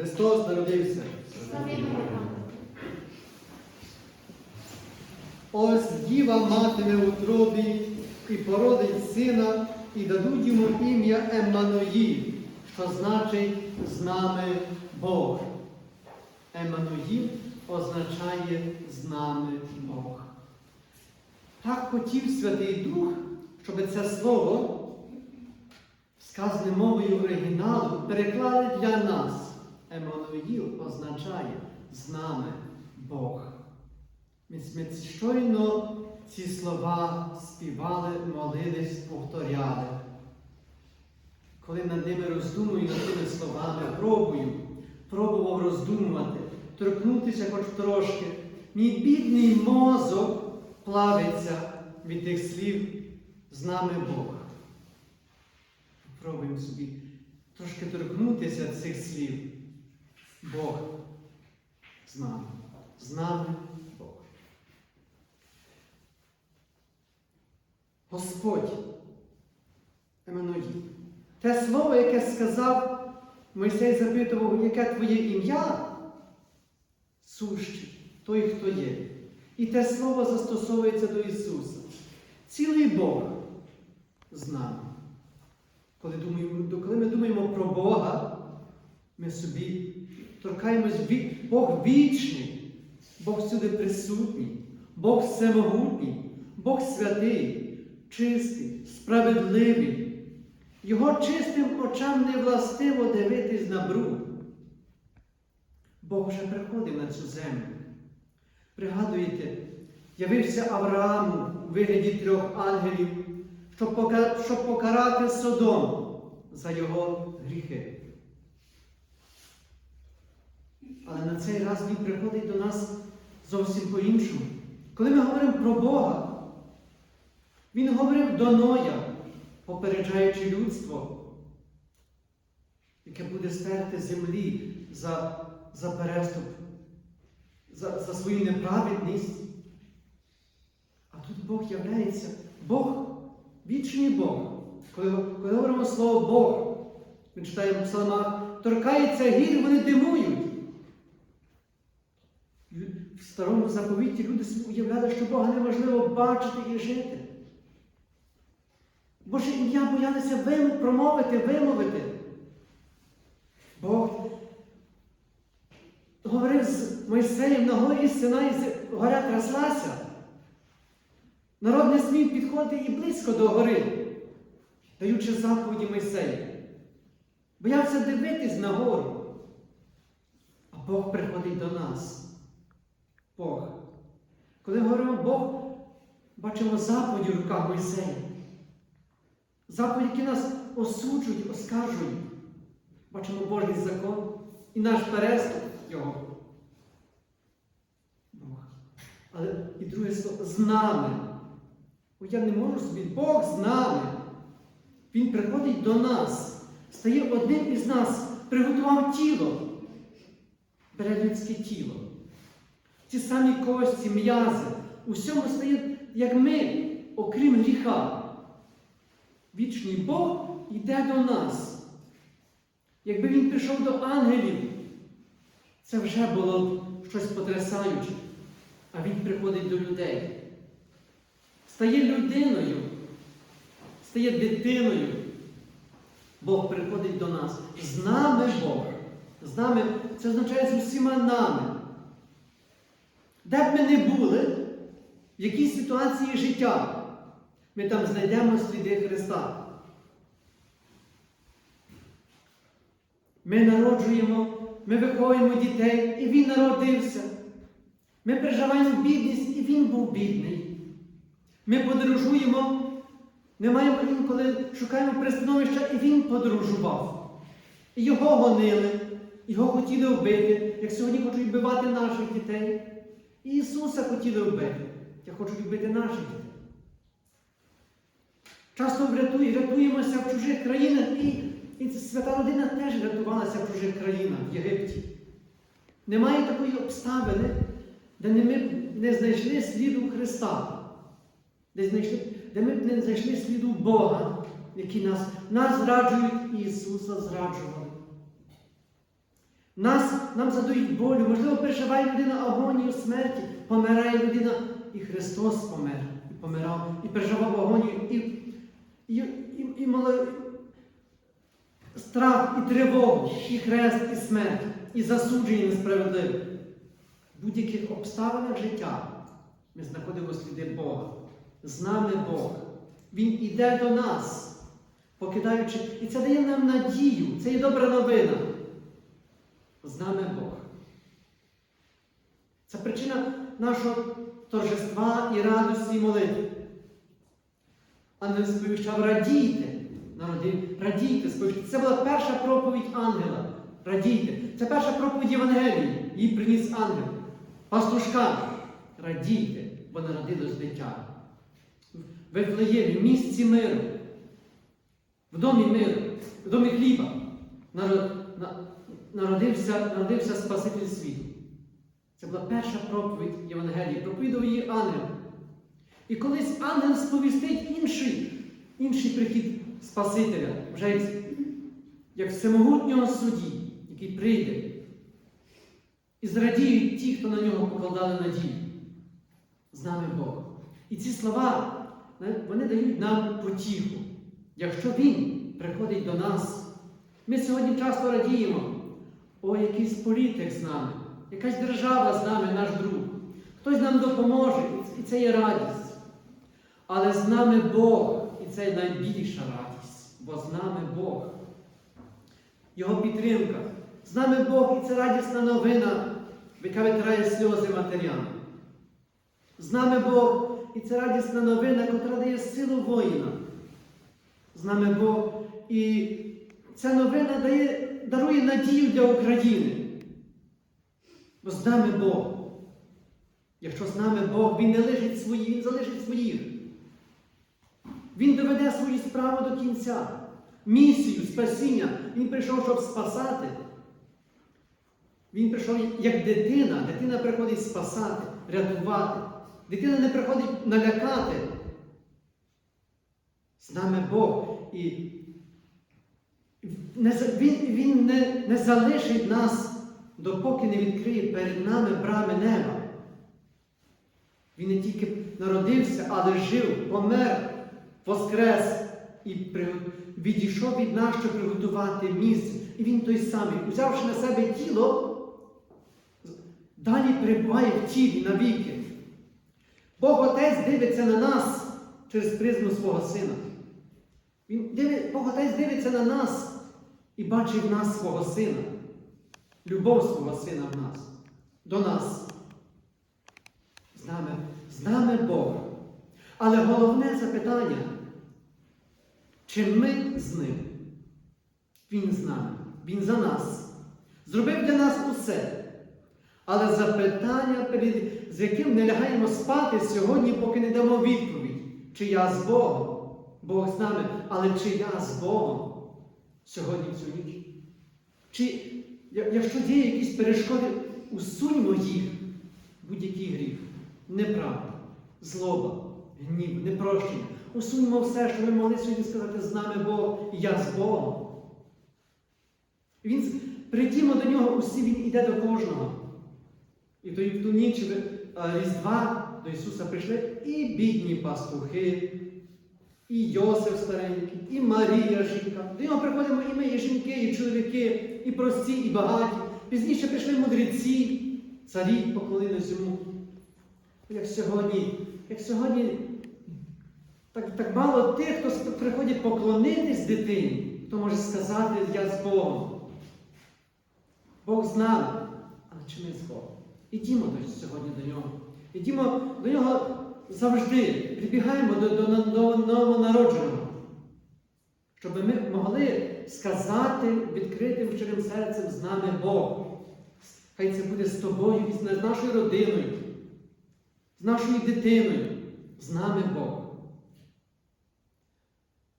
Христос народився. Ось діва матиме в утробі і породить сина, і дадуть йому ім'я Еммануїл, що значить з нами Бог. Еммануїл означає з нами Бог. Так хотів Святий Дух, щоб це слово, сказане мовою оригіналу, переклали для нас. Еммануїл означає з нами Бог. Ми, щойно ці слова співали, молились, повторяли. Коли над ними роздумую над тими словами, пробую, пробував роздумувати, торкнутися хоч трошки, мій бідний мозок плавиться від тих слів з нами Бог. Пробуємо собі трошки торкнутися цих слів. Бог з нами. З нами Бог. Господь Еммануїл. Те слово, яке сказав, Мойсей запитував, яке твоє ім'я? Сущий, той, хто є. І те слово застосовується до Ісуса. Цілий Бог з нами. Коли, думаємо, коли ми думаємо про Бога, ми собі торкаємось, Бог вічний, Бог всюди присутній, Бог всемогутній, Бог святий, чистий, справедливий. Його чистим очам не властиво дивитись на бруд. Бог вже приходив на цю землю. Пригадуєте, явився Аврааму у вигляді трьох ангелів, щоб покарати Содом за його гріхи. Але на цей раз Він приходить до нас зовсім по-іншому. Коли ми говоримо про Бога, Він говорив до Ноя, попереджаючи людство, яке буде стерти землі за за переступ, за, за свою неправедність. А тут Бог являється Бог, вічний Бог. Коли, коли говоримо слово Бог, ми читаємо в псалмах, торкається гір, вони димують. В старому заповіті люди уявляли, що Бога неможливо бачити і жити. Боже ім'я боялися вим, промовити, вимовити. Бог говорив з Мойсеєм на горі Синай, горя тряслася. Народ не смів підходити і близько до гори, даючи заповіді Мойсею. Боявся дивитись на гору. А Бог приходить до нас. Бог. Коли говоримо Бог, бачимо заповіді в руках Мойсея. Заповіді, які нас осуджують, оскаржують. Бачимо Божий закон і наш переступ його. Але і друге слово з нами. Бо я не можу собі, Бог з нами. Він приходить до нас, стає одним із нас, приготував тіло, бере людське тіло. Ті самі кості, м'язи, у стає, як ми, окрім гріха. Вічний Бог йде до нас. Якби він прийшов до ангелів, це вже було щось потрясаюче. А він приходить до людей. Стає людиною, стає дитиною. Бог приходить до нас. З нами Бог. З нами це означає з усіма нами. Де б ми не були, в якій ситуації життя, ми там знайдемо сліди Христа. Ми народжуємо, ми виховуємо дітей, і Він народився. Ми переживаємо бідність, і Він був бідний. Ми подорожуємо, ми маємо інколи шукаємо пристановища, і Він подорожував. І його гонили, його хотіли вбити, як сьогодні хочуть вбивати наших дітей. І Ісуса хотіли вбити, як хочуть вбити наших дітей. Часто рятуємося в чужих країнах, і, і свята родина теж рятувалася в чужих країнах в Єгипті. Немає такої обставини, де ми не знайшли сліду Христа, де, знайшли, де ми не знайшли сліду Бога, який нас, нас зраджують і Ісуса зраджували. Нас, нам задають болю, можливо, переживає людина агонію смерті, помирає людина, і Христос помер, і помирав, і переживав агонію, і, і, і, і мали страх, і тривогу, і хрест, і смерть, і засудження несправедливе. В будь-яких обставинах життя ми знаходимо сліди Бога. З нами Бог. Він іде до нас, покидаючи. І це дає нам надію. Це є добра новина. З нами Бог. Це причина нашого торжества і радості і молитви. Ангел сповіщав радійте, народи, радійте, сповіщав. Це була перша проповідь ангела. Радійте. Це перша проповідь Євангелії. Її приніс ангел. Пастушка, радійте, бо народилось дитя. В Вифлеємі, в місці миру, в домі миру, в домі хліба народився, народився Спаситель світу. Це була перша проповідь Євангелії, проповідав її ангел. І колись ангел сповістить інший, інший прихід Спасителя, вже як, як всемогутнього судді, який прийде. І зрадіють ті, хто на нього покладали надію. З нами Бог. І ці слова, вони дають нам потіху. Якщо Він приходить до нас, ми сьогодні часто радіємо, о, якийсь політик з нами, якась держава з нами, наш друг. Хтось нам допоможе, і це є радість. Але з нами Бог, і це найбільша радість, бо з нами Бог. Його підтримка. З нами Бог, і це радісна новина, яка витирає сльози матерям. З нами Бог, і це радісна новина, яка дає силу воїна. З нами Бог. І ця новина дає, дарує надію для України. Бо з нами Бог. Якщо з нами Бог, Він не лишить своїх, Він залишить своїх. Він доведе свою справу до кінця. Місію, спасіння. Він прийшов, щоб спасати. Він прийшов як дитина. Дитина приходить спасати, рятувати. Дитина не приходить налякати. З нами Бог. І він не, не залишить нас, допоки не відкриє перед нами брами неба. Він не тільки народився, але жив, помер, воскрес і відійшов від нас, щоб приготувати місце. І він той самий, взявши на себе тіло, далі перебуває в тілі навіки. Бог Отець дивиться на нас через призму свого Сина. Він диви- Бог Отець дивиться на нас і бачить в нас свого Сина. Любов свого Сина в нас, до нас. З нами, з нами Бог. Але головне запитання, чи ми з ним? Він з нами, Він за нас. Зробив для нас усе. Але запитання, з яким не лягаємо спати сьогодні, поки не дамо відповідь, чи я з Богом, Бог з нами, але чи я з Богом сьогодні в цю ніч? Чи якщо є якісь перешкоди, усуньмо їх, будь-який гріх, неправда, злоба, гнів, непрощення. Усуньмо все, що ми могли сьогодні сказати з нами Бог, я з Богом. Він прийдімо до нього, усі він іде до кожного. І ту, в ту ніч е, Різдва до Ісуса прийшли і бідні пастухи, і Йосиф старенький, і Марія жінка. До нього приходимо і ми, і жінки, і чоловіки, і прості, і багаті. Пізніше прийшли мудреці, царі поклонились йому. Як сьогодні, як сьогодні так, так мало тих, хто приходить поклонитись дитині, хто може сказати Я з Богом. Бог з нами, але чи ми з Богом? Ідімо сьогодні до нього. Ідімо до нього завжди. Прибігаємо до, до, до новонародженого. Щоб ми могли сказати відкритим щирим серцем з нами Бог. Хай це буде з тобою з нашою родиною, з нашою дитиною, з нами Бог.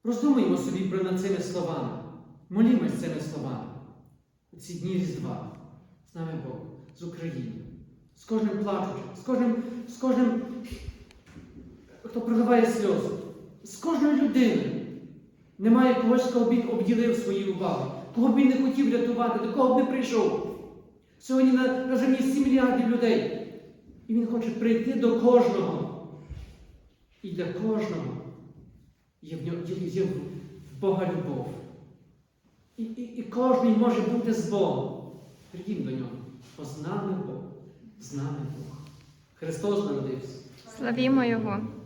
Роздумуємо собі про над цими словами. Молімось цими словами. У ці дні Різдва. З нами Бог, з України, з кожним плачучим, з кожним, з кожним, хто проливає сльози, з кожною людиною. Немає когось, кого б він обділив свою увагу, кого б він не хотів рятувати, до кого б не прийшов. Сьогодні на, на землі 7 мільярдів людей. І Він хоче прийти до кожного. І для кожного є в, нього, є, в Бога любов. І, і, і кожен може бути з Богом. Прийдімо до нього. Бо з нами Бог, з нами Бог. Христос народився. Славімо Його!